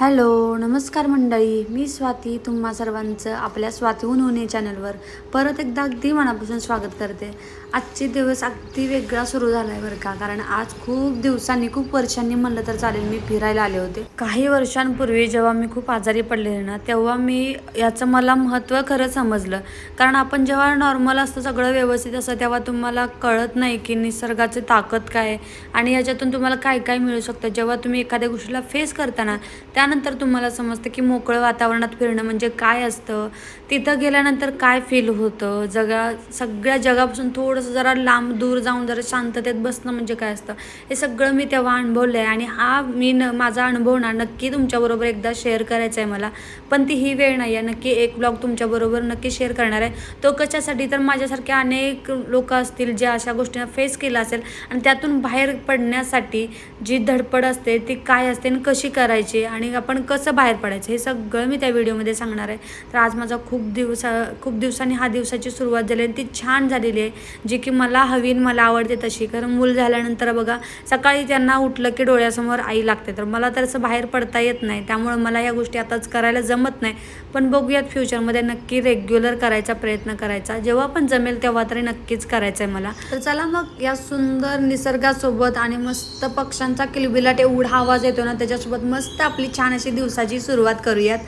Hello नमस्कार मंडळी. मी स्वाती तुम्हा सर्वांचं आपल्या स्वातीहून होणे चॅनलवर परत एकदा अगदी मनापासून स्वागत करते. आजचे दिवस अगदी वेगळा सुरू झाला आहे बरं का कारण आज खूप दिवसांनी खूप वर्षांनी म्हणलं तर चालेल मी फिरायला आले होते. काही वर्षांपूर्वी जेव्हा मी खूप आजारी पडलेले ना तेव्हा मी याचं मला महत्त्व खरं समजलं. कारण आपण जेव्हा नॉर्मल असतं सगळं व्यवस्थित असतं तेव्हा तुम्हाला कळत नाही की निसर्गाची ताकद काय आणि याच्यातून तुम्हाला काय काय मिळू शकतं. जेव्हा तुम्ही एखाद्या गोष्टीला फेस करताना त्या त्यानंतर तुम्हाला समजतं की मोकळं वातावरणात फिरणं म्हणजे काय असतं? तिथं गेल्यानंतर काय फील होतं? जगा सगळ्या जगापासून थोडंसं जरा लांब दूर जाऊन जरा शांततेत बसणं म्हणजे काय असतं? हे सगळं मी तेव्हा अनुभवलं आहे आणि हा मी न माझा अनुभव ना नक्की तुमच्याबरोबर एकदा शेअर करायचा आहे मला. पण ती ही वेळ नाही आहे नक्की एक ब्लॉग तुमच्याबरोबर नक्की शेअर करणार आहे. तो कशासाठी? तर माझ्यासारखे अनेक लोक असतील जे अशा गोष्टींना फेस केलं असेल आणि त्यातून बाहेर पडण्यासाठी जी धडपड असते ती काय असते आणि कशी करायची? आणि आपण कसं बाहेर पडायचं हे सगळं मी त्या व्हिडिओमध्ये सांगणार आहे. तर आज माझा खूप दिवसा खूप दिवसांनी हा दिवसाची सुरुवात झाली आणि ती छान झालेली आहे जी की मला हवी आणि मला आवडते तशी. कारण मूल झाल्यानंतर बघा सकाळी त्यांना उठलं की डोळ्यासमोर आई लागते. तर मला तर असं बाहेर पडता येत नाही. त्यामुळे मला या गोष्टी आताच करायला जमत नाही. पण बघूयात फ्युचरमध्ये नक्की रेग्युलर करायचा प्रयत्न करायचा. जेव्हा पण जमेल तेव्हा तरी नक्कीच करायचं आहे मला. तर चला मग या सुंदर निसर्गासोबत आणि मस्त पक्ष्यांचा किलबिलाट एवढा आवाज येतो ना त्याच्यासोबत मस्त आपली छान अशी दिवसाची सुरुवात करूयात.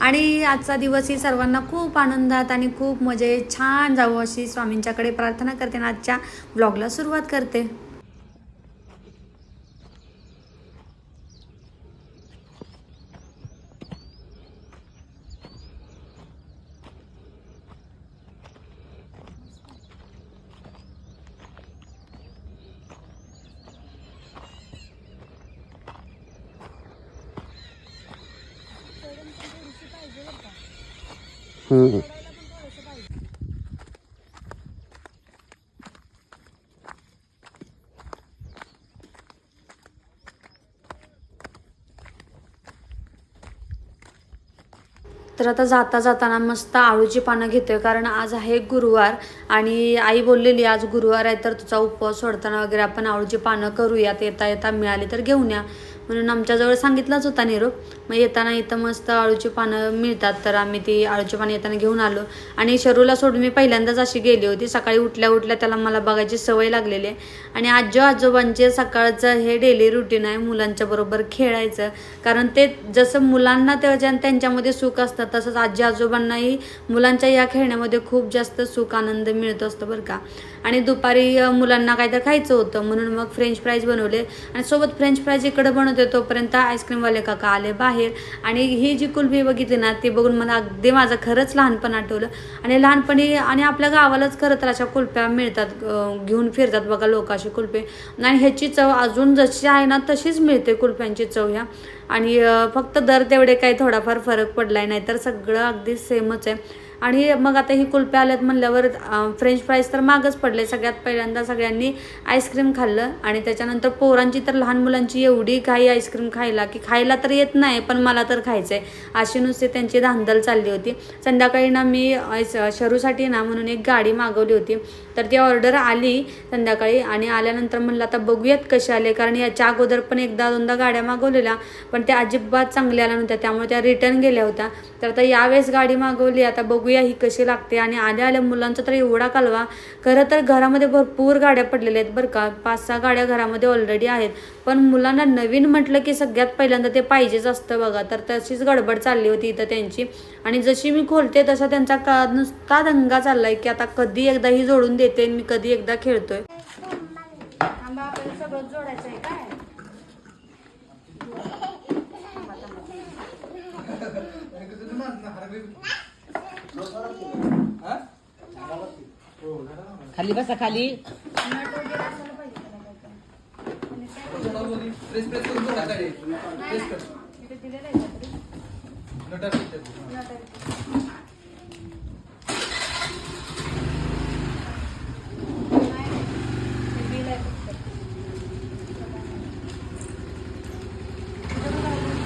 आणि आजचा दिवस ही सर्वांना खूप आनंदात आणि खूप मजेत छान जावं अशी स्वामींच्याकडे प्रार्थना करते आणि आजच्या ब्लॉगला सुरुवात करते. तर आता जाता जाताना मस्त आळूची पानं घेतोय कारण आज आहे गुरुवार आणि आई बोललेली आज गुरुवार आहे तर तुझा उपवास सोडताना वगैरे आपण आळूची पानं करूयात येता येता मिळाली तर घेऊन या. म्हणून आमच्याजवळ सांगितलाच होता निरोप. मग येताना इथं मस्त आळूची पानं मिळतात तर आम्ही ती आळूची पानं येताना घेऊन आलो. आणि शरूला सोडून मी पहिल्यांदाच अशी गेली होती. सकाळी उठल्या उठल्या त्याला मला बघायची सवय लागलेली आहे. आणि आजो आजोबांचे सकाळचं हे डेली रुटीन आहे मुलांच्या बरोबर खेळायचं. कारण ते जसं मुलांना त्याच्या त्यांच्यामध्ये सुख असतं तसंच आजी आजोबांनाही मुलांच्या या खेळण्यामध्ये खूप जास्त सुख आनंद मिळत असतो बरं का. आणि दुपारी मुलांना मुलांना काहीतरी खायचं होतं म्हणून मग फ्रेंच फ्राईज बनवले. आणि सोबत फ्रेंच फ्राईज इकडं बनवते तोपर्यंत आईस्क्रीमवाले काका आले बाहेर. आणि ही जी कुल्फी बघितली ना ती बघून मला अगदी माझं खरंच लहानपण आठवलं. आणि लहानपणी आणि आपल्या गावालाच खरं तर अशा कुल्फ्या मिळतात घेऊन फिरतात बघा लोक अशी कुल्फी आणि ह्याची चव अजून जशी आहे ना तशीच मिळते कुल्फ्यांची चव ह्या. आणि फक्त दर तेवढे काही थोडाफार फरक पडला आहे नाही तर सगळं अगदी सेमच आहे. आणि मग आता ही कुल्प्या आल्यात म्हणल्यावर फ्रेंच फ्राईज तर मागच पडले. सगळ्यात पहिल्यांदा सगळ्यांनी आईस्क्रीम खाल्लं आणि त्याच्यानंतर पोरांची तर लहान मुलांची एवढी घाई आईस्क्रीम खायला की खायला तर येत नाही पण मला तर खायचं आहे अशी नुसती त्यांची धांदल चालली होती. संध्याकाळी ना मी शरूसाठी ना म्हणून एक गाडी मागवली होती. तर ती ऑर्डर आली संध्याकाळी आणि आल्यानंतर म्हणलं आता बघूयात कसे आले. कारण याच्या अगोदर पण एकदा दोनदा गाड्या मागवलेल्या पण त्या अजिबात चांगल्या आल्या नव्हत्या. त्यामुळे त्या रिटर्न गेल्या होत्या. तर आता यावेळेस गाडी मागवली. आता बघूया ही कशी लागते. आणि आल्या आल्या मुलांचा तर एवढा कालवा. खरं तर घरामध्ये भरपूर गाड्या पडलेल्या आहेत बरं का. पाच सहा गाड्या घरामध्ये ऑलरेडी आहेत. पण मुलांना नवीन म्हटलं की सगळ्यात पहिल्यांदा ते पाहिजेच असतं बघा. तर तशीच गडबड चालली होती इथं त्यांची. आणि जशी मी खोलते तसा त्यांचा का नुसता दंगा चाललाय की आता कधी एकदा ही जोडून देते आणि मी कधी एकदा खेळतोय. सगळं जोडायचं आहे काय? खाली बसा खाली प्रेस प्रेस करून बघा ताई. प्रेस कर. नटा फिरतात. नट आहे. नाही, ते बिल आहे फक्त. बस करा, बस.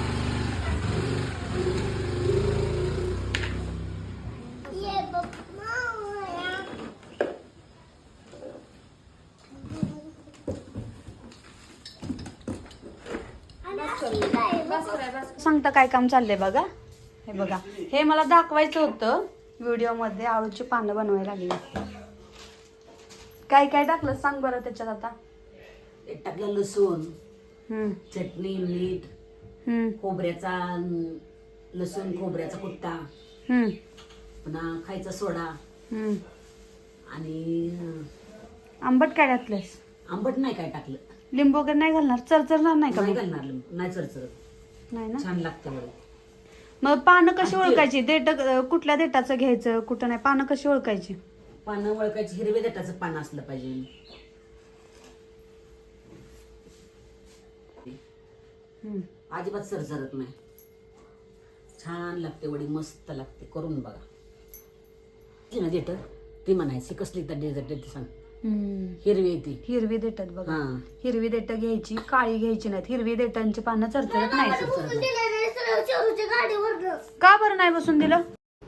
सांगता काय काम चाललंय बघा? हे बघा. हे मला दाखवायचं होतं व्हिडिओमध्ये. आळूची पानं बनवायला लागली. काय काय टाकलं? सांग बरं त्याच्यात आता. एक टाकलं लसूण हम्म, चटणी मीठ हम्म, खोबऱ्याचा अं, लसूण खोबऱ्याचा कुट्टा. हम्म, पुन्हा खायचा सोडा. हम्म. आणि आंबट काय घातलंस आंबट नाही काय टाकलं. लिंबू वगैरे नाही घालणार? चरचरणार नाही का नाही मग? घालणार लिंबू. नाही चरचरत. नाही ना? छान लागतं बरं मग पानं कशी आणि ते- ओळखायची? देठ कुठल्या देठाचं घ्यायचं? कुठं नाही? पानं कशी ओळखायची? पानं वळकायची हिरव्या देठाचं पान असलं पाहिजे. हम्म. अजिबात सरसरत नाही. छान लागते वडी. मस्त लागते. करून बघा. ना देठ ती म्हणायची कसली तर देठ ते सांग. हम्म. हिरवी आहे ती. हिरवी देठात बघा. हा. हिरवी देठ घ्यायची काळी घ्यायची नाहीत. हिरवी देठांची पानं चरचरत नाही का बरं नाही बसून दिलं?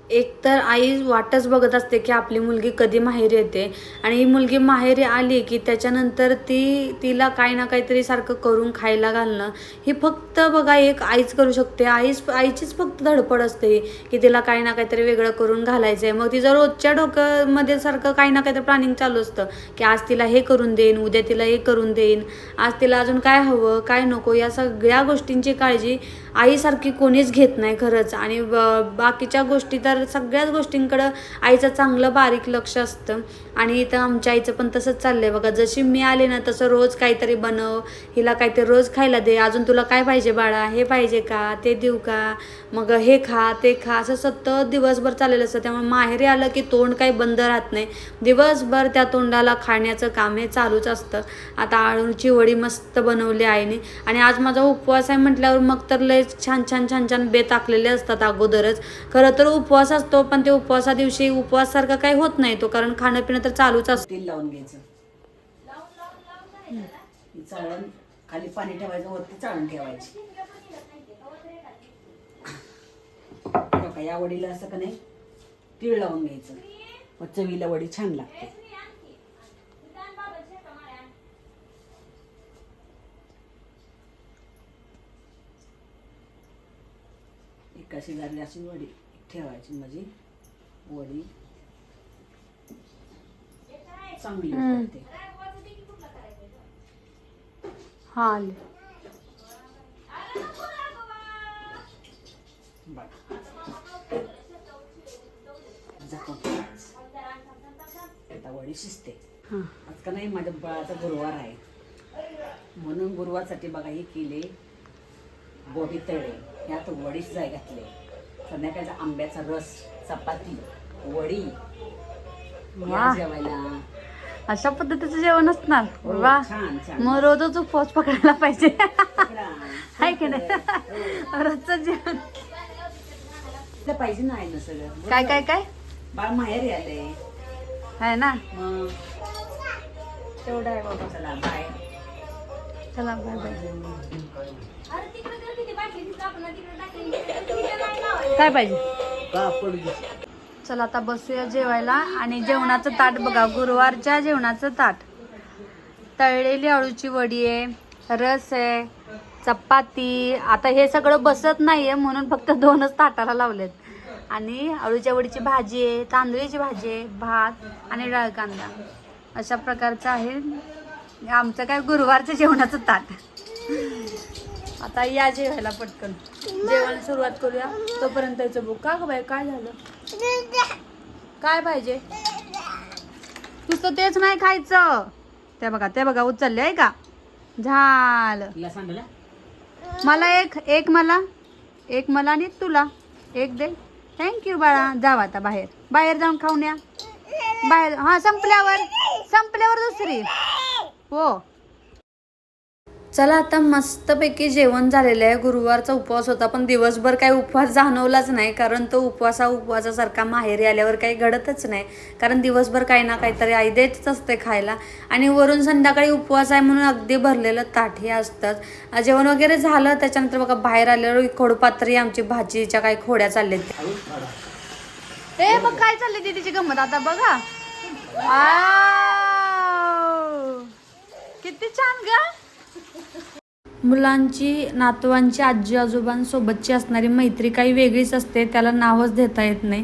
एक तर आई वाटच बघत असते की आपली मुलगी कधी माहेरी येते. आणि ही मुलगी माहेरी आली की त्याच्यानंतर ती तिला काही ना काहीतरी सारखं करून खायला घालणं. हे फक्त बघा एक आईच करू शकते. आईच आईचीच फक्त धडपड असते की तिला काही ना काहीतरी वेगळं करून घालायचं आहे मग तिचं रोजच्या डोक्यामध्ये सारखं काही ना काहीतरी प्लॅनिंग चालू असतं की आज तिला हे करून देईन उद्या तिला हे करून देईन. आज तिला अजून काय हवं काय नको या सगळ्या गोष्टींची काळजी आईसारखी कोणीच घेत नाही खरंच. आणि ब- बाकीच्या गोष्टी तर सगळ्याच गोष्टींकडं आईचं चांगलं बारीक लक्ष असतं. आणि इथं आमच्या आईचं पण तसंच चाललं आहे बघा जशी मी आले ना तसं रोज काहीतरी बनव हिला काहीतरी रोज खायला दे. अजून तुला काय पाहिजे बाळा? हे पाहिजे का? ते देऊ का? मग हे खा ते खा. असं सतत दिवसभर चाललेलं असतं. त्यामुळे माहेरी आलं की तोंड काही बंद राहत नाही. दिवसभर त्या तोंडाला खाण्याचं काम हे चालूच असतं. आता आळूची वडी मस्त बनवली आईने. आणि आज माझा उपवास आहे म्हटल्यावर मग तर लय छान छान छान छान बेत आखलेले असतात अगोदरच. खरं तर उपवास असतो पण ते उपवासा दिवशी उपवासासारखं काही होत नाही तो कारण खाणं पिणं तर चालूच असतील तेल लावून घ्यायचं. चाळण खाली पाणी ठेवायचं वरती चाळण ठेवायची. बघा या वडीला असं का नाही तीळ लावून घ्यायचं. मग चवीला वडी छान लागते. एक अशी झाली अशी वडी ठेवायची म्हणजे वडी. चांगली हम्म. लागते हा आले. बघा झाकून ठेवायचं. आता वडी शिजते. हां. आज का नाही माझ्या बाळाचा गुरुवार आहे. म्हणून गुरुवारसाठी बघा हे केले. गोबी तळे ह्यात वडीच जाय घातले. संध्याकाळचा आंब्याचा रस चपाती वडी. या. जेवायला. अशा पद्धतीचं जेवण असणार. हो, वा. मग रोजच उपवास पकडायला पाहिजे. हाय की नाही? हो. रोजचं जेवण. पाहिजे ना आहे ना सगळं काय काय काय? बाळ माहेर आले आहे ना? मग तेवढं आहे बाबा. चला बाय. चला बाय बाय. काय पाहिजे? चला आता बसूया जेवायला आणि जेवणाचं ताट बघा गुरुवारच्या जेवणाचं ताट. तळलेली अळूची वडी आहे रस आहे चपाती. आता हे सगळं बसत नाहीये म्हणून फक्त दोनच ताटाला लावलेत. आणि अळूच्या वडीची भाजी आहे तांदळीची भाजी आहे भात आणि डाळ कांदा. अशा प्रकारचं आहे आमचं काय गुरुवारचं जेवणाचं ताट. आता या जेवायला पटकन. जेवण सुरुवात करूया. तोपर्यंत याचं बुक का ग बाई काय झालं? काय पाहिजे? नुसतं तेच नाही खायचं. ते बघा ते बघा उचलले आहे का? झालं. मला एक एक मला एक मला आणि तुला. एक दे. थँक्यू बाळा. जाव आता बाहेर. बाहेर जाऊन खाऊन या. बाहेर हा संपल्यावर. संपल्यावर दुसरी. हो. चला आता मस्तपैकी जेवण झालेलं आहे. गुरुवारचा उपवास होता पण दिवसभर काही उपवास जाणवलाच नाही कारण तो उपवासा उपवासासारखा माहेरी आल्यावर काही घडतच नाही. कारण दिवसभर काही ना काहीतरी आई देतच असते खायला. आणि वरून संध्याकाळी उपवास आहे म्हणून अगदी भरलेलं ताट हे असतात. जेवण वगैरे झालं त्याच्यानंतर बघा बाहेर आल्यावर खोडपात्री आमची भाजीच्या काही खोड्या चालल्यात ए बघ काय चालली तिची गंमत आता बघा. किती छान ग. मुलांची नातवांची आजी आजोबांसोबतची असणारी मैत्री काही वेगळीच असते त्याला नावच देता येत नाही.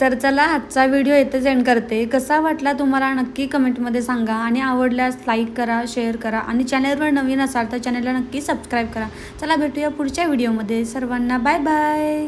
तर चला आजचा व्हिडिओ येथे एंड करते. कसा वाटला तुम्हाला नक्की कमेंटमध्ये सांगा आणि आवडल्यास लाईक करा शेअर करा आणि चॅनलवर नवीन असाल तर चॅनलला नक्की सबस्क्राईब करा. चला भेटूया पुढच्या व्हिडिओमध्ये. सर्वांना बाय बाय